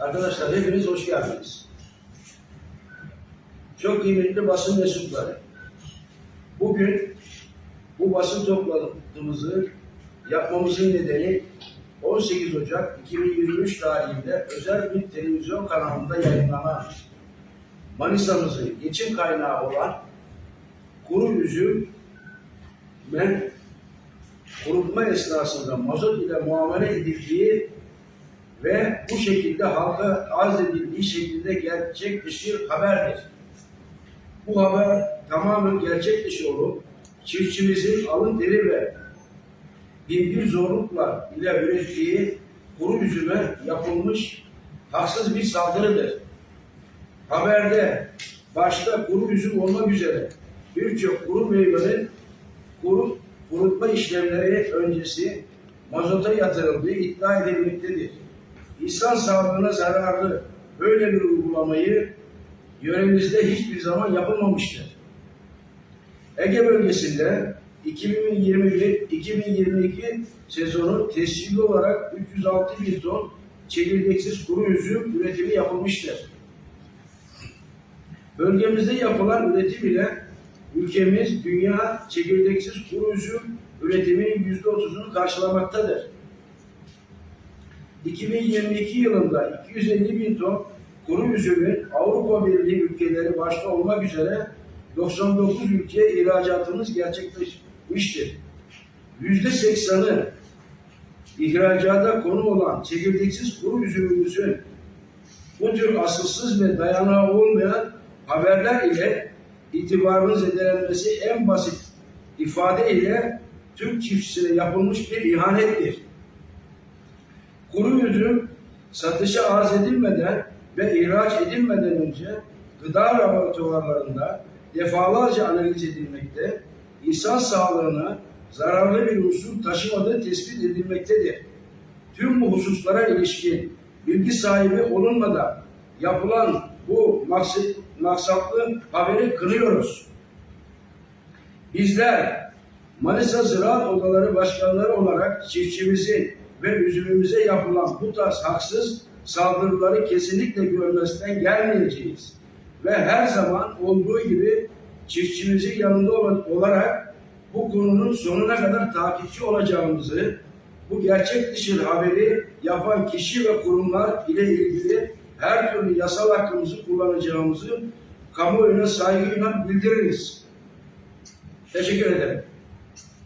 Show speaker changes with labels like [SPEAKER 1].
[SPEAKER 1] Arkadaşlar hepiniz hoş geldiniz. Çok kıymetli basın mensupları. Bugün bu basın toplantımızı yapmamızın nedeni 18 Ocak 2023 tarihinde özel bir televizyon kanalında yayınlanan Manisa'mızın geçim kaynağı olan kuru üzüm ve kurutma esnasında mazot ile muamele edildiği ve bu şekilde halka arz edildiği şekilde gerçek dışı haberdir. Bu haber tamamen gerçek dışı olup çiftçimizin alın teri ve binbir zorlukla ile ürettiği kuru üzüme yapılmış haksız bir saldırıdır. Haberde başta kuru üzüm olmak üzere birçok kuru meyvenin kuru, kurutma işlemleri öncesi mazota yatırıldığı iddia edilmektedir. İnsan sağlığına zararlı böyle bir uygulamayı yöremizde hiçbir zaman yapılmamıştır. Ege bölgesinde 2021-2022 sezonu tescilli olarak 306 bin ton çekirdeksiz kuru üzüm üretimi yapılmıştır. Bölgemizde yapılan üretim ile ülkemiz dünya çekirdeksiz kuru üzüm üretiminin yüzde otuzunu karşılamaktadır. 2022 yılında 250 bin ton kuru üzümün Avrupa Birliği ülkeleri başta olmak üzere 99 ülkeye ihracatımız gerçekleşmiştir. Yüzde seksanı ihracata konu olan çekirdeksiz kuru üzümümüzün bu tür asılsız ve dayanağı olmayan haberler ile itibarının zedelenmesi en basit ifade ile Türk çiftçisine yapılmış bir ihanettir. Kuru üzüm satışa arz edilmeden ve ihraç edilmeden önce gıda laboratuvarlarında defalarca analiz edilmekte, insan sağlığına zararlı bir unsur taşımadığı tespit edilmektedir. Tüm bu hususlara ilişkin bilgi sahibi olunmadan yapılan bu maksat, maksatlı haberi kınıyoruz. Bizler Manisa Ziraat Odaları Başkanları olarak çiftçimizin ve üzümümüze yapılan bu tarz haksız saldırıları kesinlikle görmezden gelmeyeceğiz. Ve her zaman olduğu gibi çiftçimizin yanında olarak bu konunun sonuna kadar takipçi olacağımızı, bu gerçek dışı haberi yapan kişi ve kurumlar ile ilgili her türlü yasal hakkımızı kullanacağımızı kamuoyuna saygıyla bildiririz. Teşekkür ederim.